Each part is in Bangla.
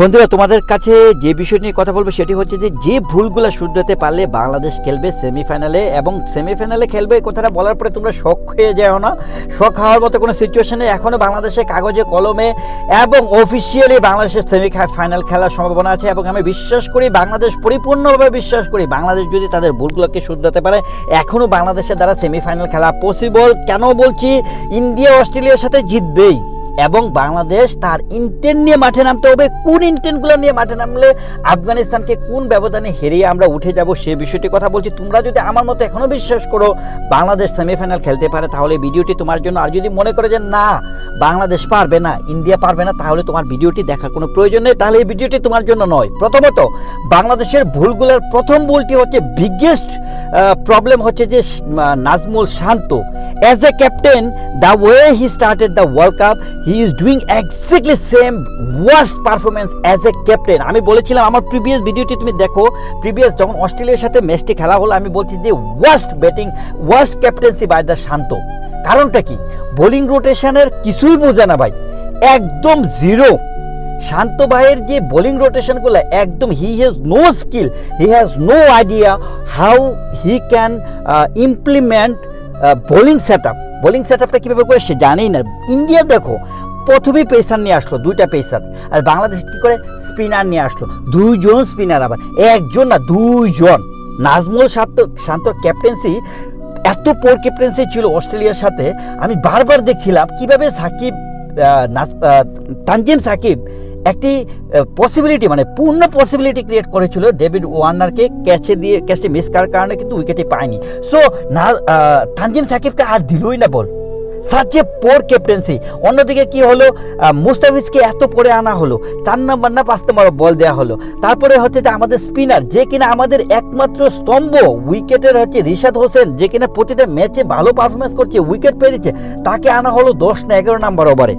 বন্ধুরা, তোমাদের কাছে যে বিষয় নিয়ে কথা বলব সেটি হচ্ছে যে যে ভুলগুলো শুধরাতে পারলে বাংলাদেশ খেলবে সেমিফাইনালে এবং সেমিফাইনালে খেলবে কথাটা বলার পরে তোমরা শখ হয়ে যাও না। শখ হওয়ার মতো কোনো সিচুয়েশনে এখনও বাংলাদেশের কাগজে, কলমে এবং অফিসিয়ালি বাংলাদেশের সেমি ফাইনাল খেলার সম্ভাবনা আছে এবং আমি বিশ্বাস করি, বাংলাদেশ পরিপূর্ণভাবে বিশ্বাস করি, বাংলাদেশ যদি তাদের ভুলগুলোকে শুধরাতে পারে এখনও বাংলাদেশের দ্বারা সেমিফাইনাল খেলা পসিবল কেন বলছি, ইন্ডিয়া অস্ট্রেলিয়ার সাথে জিতবেই। এবং বাংলাদেশ তার ইন্টেন্ট নিয়ে মাঠে নামতে হবে। কোন ইন্টেন্টগুলো নিয়ে মাঠে নামলে আফগানিস্তানকে কোন ব্যবধানে হেরিয়ে আমরা উঠে যাব সে বিষয়টি কথা বলছি। তোমরা যদি আমার মতো এখনও বিশ্বাস করো বাংলাদেশ সেমিফাইনাল খেলতে পারে, তাহলে ভিডিওটি তোমার জন্য আর যদি মনে করে যে না, বাংলাদেশ পারবে না, ইন্ডিয়া পারবে না, তাহলে তোমার ভিডিওটি দেখার কোনো প্রয়োজন নেই। তাহলে এই ভিডিওটি তোমার জন্য নয়। প্রথমত, বাংলাদেশের ভুলগুলোর প্রথম ভুলটি হচ্ছে বিগেস্ট প্রবলেম হচ্ছে যে Najmul Shanto. As a captain the way he started the world cup he is doing exactly same worst performance as a captain আমি বলেছিলাম আমার প্রিভিয়াস ভিডিওটি তুমি দেখো প্রিভিয়াস যখন অস্ট্রেলিয়ার সাথে ম্যাচটি খেলা হলো, আমি বলছি যে worst batting worst captaincy by the Shanto. কারণটা কি? বোলিং রোটেশনের কিছুই বোঝে না ভাই। একদম জিরো শান্ত ভাইয়ের যে বোলিং রোটেশনগুলো একদম he has no skill he has no idea how he can implement bowling set up bowling set আপটা কীভাবে করে সে জানেই না। ইন্ডিয়া দেখো, প্রথমেই পেসার নিয়ে আসলো, দুইটা পেসার আর বাংলাদেশ কী করে? স্পিনার নিয়ে আসলো। দুইজন স্পিনার আবার। একজন না, দুইজন। নাজমুল শান্ত, শান্তর ক্যাপ্টেন্সি এত পোর ক্যাপ্টেন্সি ছিল অস্ট্রেলিয়ার সাথে। আমি বারবার দেখছিলাম কীভাবে সাকিব তানজিম সাকিব একটি পসিবিলিটি মানে পূর্ণ পসিবিলিটি ক্রিয়েট করেছিল ডেভিড ওয়ার্নারকে ক্যাচে দিয়ে ক্যাচটি মিস করার কারণে কিন্তু উইকেটে পায়নি। সো না তানজিম সাকিবকে আর দিলই না বল এ পোর ক্যাপ্টেন্সি অন্যদিকে কি হলো? মুস্তাফিজকে এত পরে আনা হলো। চার নম্বর না, পাঁচ নম্বর বল দেওয়া হলো। তারপরে হচ্ছে যে আমাদের স্পিনার যে কিনা আমাদের একমাত্র স্তম্ভ উইকেটের হচ্ছে রিশাদ হোসেন, যে কিনা প্রতিটা ম্যাচে ভালো পারফরমেন্স করছে উইকেট পেয়ে দিচ্ছে, তাকে আনা হলো দশ না এগারো নাম্বার ওভারে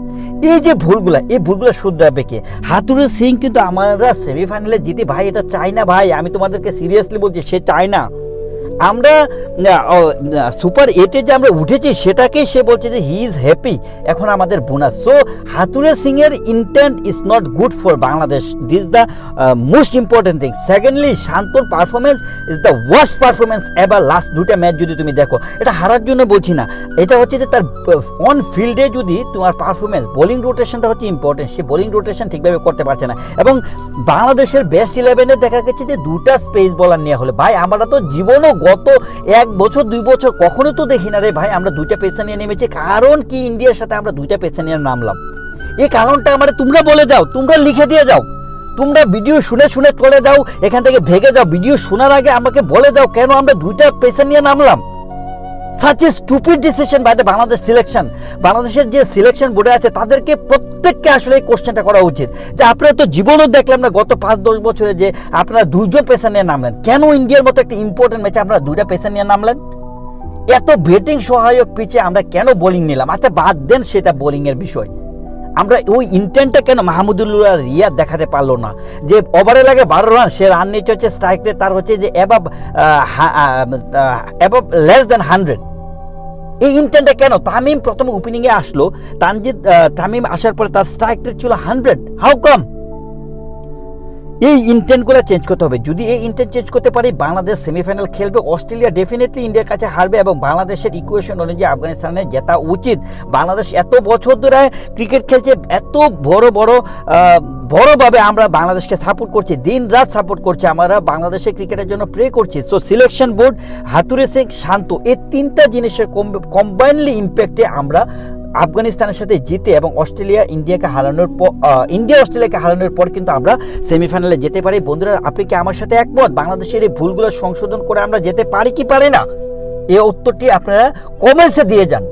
এই যে ভুলগুলা, এই ভুলগুলো শুধরাবে কে? হাতুরে সিং কিন্তু আমরা সেমিফাইনালে জিতি। ভাই, এটা চাই না ভাই, আমি তোমাদেরকে সিরিয়াসলি বলছি, সে চায় না আমরা সুপার এইটে যে আমরা উঠেছি, সেটাকেই সে বলছে যে হি ইজ হ্যাপি এখন আমাদের বোনাস সো হাতুরে সিং এর intent is not good for Bangladesh this the most important thing secondly শান্তর performance is the worst performance এবার লাস্ট দুটা ম্যাচ যদি তুমি দেখো, এটা হারার জন্য বলছি না। এটা হচ্ছে যে তার অন ফিল্ডে যদি তোমার পারফরমেন্স বোলিং রোটেশনটা হচ্ছে ইম্পর্টেন্ট সে বোলিং রোটেশন ঠিকভাবে করতে পারছে না। এবং বাংলাদেশের বেস্ট ইলেভেনে দেখা গেছে যে দুটা স্পেস বলার নেওয়া হলো। ভাই, আমরা তো জীবনও গত এক বছর, দুই বছর কখনো তো দেখি না রে ভাই, আমরা দুইটা পেশা নিয়ে নেমেছি। কারণ কি ইন্ডিয়ার সাথে আমরা দুইটা পেশা নিয়ে নামলাম? এই কারণটা আমার তোমরা বলে যাও, তোমরা লিখে দিয়ে যাও। তোমরা ভিডিও শুনে শুনে চলে যাও, এখান থেকে ভেগে যাও। ভিডিও শোনার আগে আমাকে বলে দাও কেন আমরা দুইটা পেশা নিয়ে নামলাম? Such a stupid decision by the Bangladesh selection বাংলাদেশের যে সিলেকশন বোর্ডে আছে, তাদেরকে প্রত্যেককে আসলে এই কোশ্চেনটা করা উচিত। যে আপনারা তো জীবনও দেখলাম না, গত পাঁচ, দশ বছরে যে আপনারা দুইজন পেশা নিয়ে নামলেন। কেন ইন্ডিয়ার মতো একটা ইম্পর্টেন্ট ম্যাচে আপনারা দুইটা পেশা নিয়ে নামলেন? এত ব্যাটিং সহায়ক পিচে আমরা কেন বোলিং নিলাম? আচ্ছা বাদ দেন সেটা বোলিংয়ের বিষয়। আমরা ওই ইন্টেন্টটা কেন মাহমুদুল্লাহ রিয়াদ দেখাতে পারল না? যে ওভারে লাগে বারো রান সে রান নিচ্ছে হচ্ছে স্ট্রাইক রেট তার হচ্ছে যে অ্যাবাব অ্যাবাব লেস দেন হান্ড্রেড এই ইন্টেন্টটা কেন? তামিম প্রথম ওপেনিংয়ে আসলো। তানজিদ তামিম আসার পরে তার স্ট্রাইক রেট ছিল হান্ড্রেড হাউ কাম এই ইন্টেন্টগুলো চেঞ্জ করতে হবে। যদি এই ইন্টেন্ট চেঞ্জ করতে পারি, বাংলাদেশ সেমিফাইনাল খেলবে, অস্ট্রেলিয়া ডেফিনেটলি ইন্ডিয়ার কাছে হারবে এবং বাংলাদেশের ইকুয়েশন অনুযায়ী আফগানিস্তানে জেতা উচিত। বাংলাদেশ এত বছর ধরে ক্রিকেট খেলছে, এত বড় বড় বড়ভাবে আমরা বাংলাদেশকে সাপোর্ট করছি দিন রাত সাপোর্ট করছি, আমরা বাংলাদেশের ক্রিকেটের জন্য প্রে করছি। So selection board Hathurusingha, Shanto, এই তিনটা জিনিসের কম্বাইনলি ইম্প্যাক্টে আমরা আফগানিস্তানের সাথে জিতে এবং অস্ট্রেলিয়া ইন্ডিয়াকে হারানোর পর ইন্ডিয়া অস্ট্রেলিয়াকে হারানোর পর কিন্তু আমরা সেমিফাইনালে যেতে পারি। বন্ধুরা, আপনি কি আমার সাথে একমত? বাংলাদেশের এই ভুলগুলো সংশোধন করে আমরা যেতে পারি কি পারি না? এই উত্তরটি আপনারা কমেন্টসে দিয়ে যান।